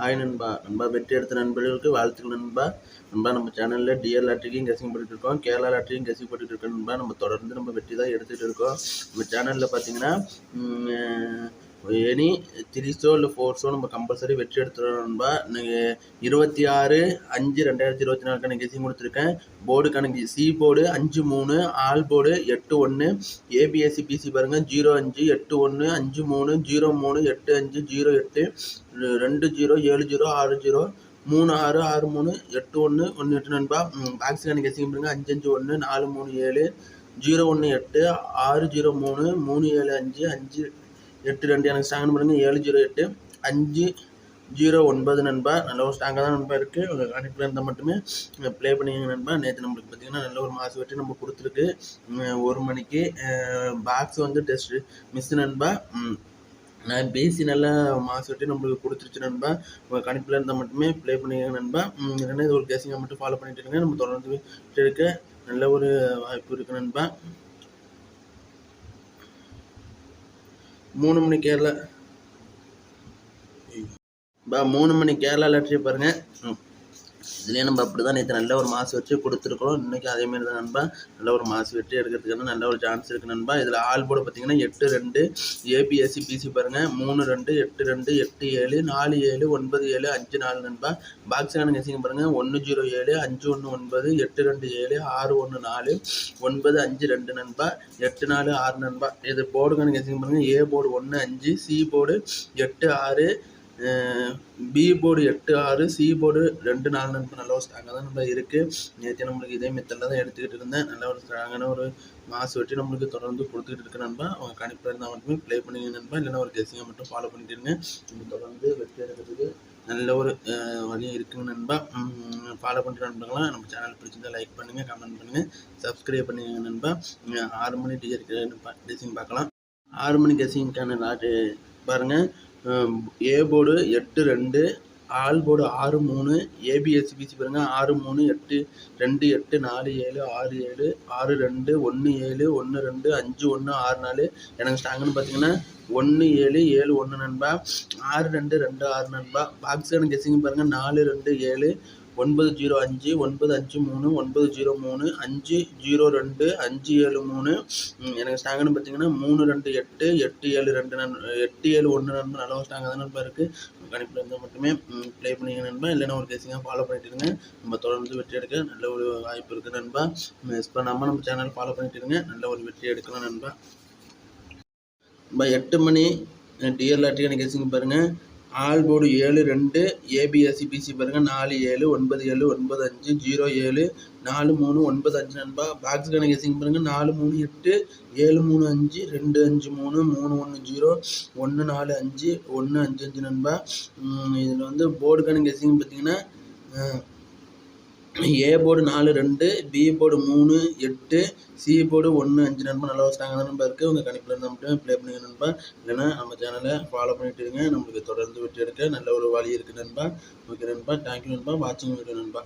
Hi நண்பா. நண்பா வெற்றி எடுத்த நண்பர்களுக்கு வாழ்த்துக்கள் நண்பா. நண்பா நம்ம சேனலில் டிஎல் லாட்ரிக்கும் கசிங் பண்ணிட்டு இருக்கோம். கேரளா லாட்ரியும் கசிங் பண்ணிட்டு இருக்கோம் நண்பா. நம்ம தொடர்ந்து நம்ம வெற்றி தான் எடுத்துகிட்டு இருக்கோம். நம்ம சேனலில் பார்த்தீங்கன்னா எனி த்ரீ ஷோ இல்லை ஃபோர் ஷோ நம்ம கம்பல்சரி வெற்றி எடுத்துடணும்பா நண்பா. நீங்கள் இருபத்தி ஆறு அஞ்சு ரெண்டாயிரத்தி இருபத்தி நாலுக்கான கெசிங் கொடுத்துருக்கேன். போர்டு கணக்கு சி போர்டு அஞ்சு மூணு ஆல் போர்டு எட்டு ஒன்று ஏபிஎஸ்சி பிசி பாருங்கள் ஜீரோ அஞ்சு எட்டு ஒன்று அஞ்சு மூணு ஜீரோ மூணு எட்டு அஞ்சு ஜீரோ எட்டு ரெண்டு ஜீரோ ஏழு ஜீரோ ஆறு ஜீரோ மூணு ஆறு ஆறு மூணு எட்டு ஒன்று ஒன்று எட்டு நண்பா. பாக்ஸ் கணக்கு கெசிங் பாருங்கள் அஞ்சு அஞ்சு ஒன்று நாலு மூணு ஏழு ஜீரோ ஒன்று எட்டு ஆறு ஜீரோ மூணு மூணு ஏழு அஞ்சு அஞ்சு எட்டு ரெண்டு எனக்கு ஸ்ட்ராங்னு பண்ணுங்கள் ஏழு ஜீரோ எட்டு அஞ்சு ஜீரோ ஒன்பது நண்பா. நல்ல ஒரு ஸ்ட்ராங்காக தான் நண்பா இருக்குது உங்கள் கணக்கில் இருந்தால் மட்டுமே ப்ளே பண்ணிங்க நண்பா. நேற்று நம்மளுக்கு பார்த்தீங்கன்னா நல்ல ஒரு மாசு வெட்டி நம்ம கொடுத்துருக்கு. ஒரு மணிக்கு பாக்ஸ் வந்து டெஸ்ட் மிஸ் நண்பா. நான் பேசி நல்லா மாசு வெட்டி நம்மளுக்கு கொடுத்துருச்சு நண்பா. உங்கள் கணிப்பில் இருந்தால் மட்டுமே ப்ளே பண்ணிக்கங்க நண்பா. இல்லைன்னா இது ஒரு கேசிங்கை மட்டும் ஃபாலோ பண்ணிட்டு இருங்க. நம்ம தொடர்ந்து இருக்க நல்ல ஒரு வாய்ப்பு இருக்குது நண்பா. மூணு மணி கேரளா. பா மூணு மணி கேரளா லட்சியம் பாருங்கள் இதுலேயே நம்ம அப்படி தான் நேற்று நல்ல ஒரு மாசு வச்சு கொடுத்துருக்குறோம். இன்றைக்கி அதேமாரி தான் நண்பா. நல்ல ஒரு மாசு வெட்டி எடுக்கிறதுக்கான நல்ல ஒரு சான்ஸ் இருக்குது நண்பா. இதில் ஆள் போர்டு பார்த்தீங்கன்னா எட்டு ரெண்டு ஏபிஎஸ்சி பிசி பாருங்கள் மூணு ரெண்டு எட்டு ரெண்டு எட்டு ஏழு நாலு ஏழு ஒன்பது ஏழு அஞ்சு நாலு நண்பா. பாக்ஸ் கணக்கு கசிங்க பாருங்கள் ஒன்று ஜீரோ ஏழு அஞ்சு ஒன்று ஒன்பது எட்டு ரெண்டு ஏழு ஆறு ஒன்று நாலு ஒன்பது அஞ்சு ரெண்டு நண்பா. எட்டு நாலு ஆறு நண்பா. இது போர்டு கணக்கு கசிங்க பாருங்கள் ஏ போர்டு ஒன்று அஞ்சு சி போர்டு எட்டு ஆறு பி போர்டு எட்டு ஆறு சி போர்டு ரெண்டு நாலு நண்பர் நல்ல ஒரு ஸ்ட்ராங்காக தான் நம்ம இருக்குது நேற்று நம்மளுக்கு இதே மெத்தடில் தான் எடுத்துக்கிட்டு இருந்தேன். நல்ல ஒரு ஸ்ட்ராங்கான ஒரு மாசு வெட்டி நம்மளுக்கு தொடர்ந்து கொடுத்துக்கிட்டு இருக்க நண்பா. அவங்க கணிப்பில் இருந்தால் மட்டுமே ப்ளே பண்ணிங்க நண்பா. இல்லைன்னா ஒரு கெஸிங்கை மட்டும் ஃபாலோ பண்ணிட்டு இருங்க. நம்ம தொடர்ந்து வெற்றி எடுக்கிறதுக்கு நல்ல ஒரு வழியும் இருக்குங்க நண்பா. ஃபாலோ பண்ணுற நண்பர்களாம் நம்ம சேனல் பிடிச்சிருந்தா லைக் பண்ணுங்கள் கமெண்ட் பண்ணுங்கள் சப்ஸ்கிரைப் பண்ணுங்க நண்பா. ஆறு மணி டிஜர் டிசைன் பார்க்கலாம். ஆறு மணி கெஸிங்க்கான லாட்டு பாருங்கள் ஏ போர்டு எட்டு ரெண்டு ஆல் போர்டு ஆறு மூணு ஏபிஎஸ்சிபிசி பாருங்கள் ஆறு மூணு எட்டு ரெண்டு எட்டு நாலு ஏழு ஆறு ஏழு ஆறு ரெண்டு ஒன்று ஏழு ஒன்று ரெண்டு அஞ்சு ஒன்று ஆறு நாலு. எனக்கு ஸ்டாங்குன்னு பார்த்தீங்கன்னா ஒன்று ஏழு ஏழு ஒன்று நண்பா. ஆறு ரெண்டு ரெண்டு ஆறு நண்பா. பாக்ஸ் எனக்கு கெஸிங் பாருங்கள் நாலு ரெண்டு ஏழு ஒன்பது ஜீரோ அஞ்சு ஒன்பது அஞ்சு மூணு ஒன்பது ஜீரோ மூணு அஞ்சு ஜீரோ ரெண்டு அஞ்சு ஏழு மூணு. எனக்கு ஸ்டாங்குன்னு பார்த்தீங்கன்னா மூணு ரெண்டு எட்டு எட்டு ஏழு ரெண்டு நன் எட்டு ஏழு ஒன்று நண்பர் நல்ல ஒரு தான் நண்பர் இருக்குது கணிப்பில் இருந்தால் மட்டுமே ப்ளே பண்ணிங்க நண்பா. இல்லைன்னா ஒரு கேசிங்காக ஃபாலோ பண்ணிட்டு இருங்க. நம்ம தொடர்ந்து வெற்றி எடுக்க நல்ல ஒரு வாய்ப்பு இருக்குது நண்பா. மிஸ் பண்ணாமல் நம்ம சேனல் ஃபாலோ பண்ணிட்டு இருங்க. நல்ல ஒரு வெற்றி எடுக்கலாம் நண்பா. எட்டு மணி டிஎர் லாட்டரி எனக்கு கேசிங்க பாருங்கள் ஆல் போர்டு ஏழு ரெண்டு ஏபிஎஸ்சி பிசி பாருங்கள் நாலு ஏழு ஒன்பது ஏழு ஒன்பது அஞ்சு ஜீரோ ஏழு நாலு மூணு ஒன்பது அஞ்சு நண்பா. பாக்ஸ் கணக்கு எசிங் பாருங்கள் நாலு மூணு எட்டு ஏழு மூணு அஞ்சு ரெண்டு அஞ்சு மூணு மூணு ஒன்று ஜீரோ ஒன்று நாலு அஞ்சு ஒன்று அஞ்சு அஞ்சு நண்பா. இதில் வந்து போர்டு கணக்கு எசிங் பார்த்தீங்கன்னா ஏ போர்டு நாலு ரெண்டு பி போர்டு மூணு எட்டு சி போர்டு ஒன்று அஞ்சு நண்பா நல்லா வச்சுட்டாங்க நம்பர் இருக்குது உங்கள் கணிப்பில் இருந்தால் மட்டும் ப்ளே பண்ணுங்க நண்பா. இல்லைன்னா நம்ம சேனலை ஃபாலோ பண்ணிட்டு இருங்க. நம்மளுக்கு தொடர்ந்து விட்டு எடுக்க நல்ல ஒரு வழி இருக்குது நண்பா. ஓகே நண்பா. தேங்க்யூ நண்பா. வாட்சிங் வீடியோ நண்பா.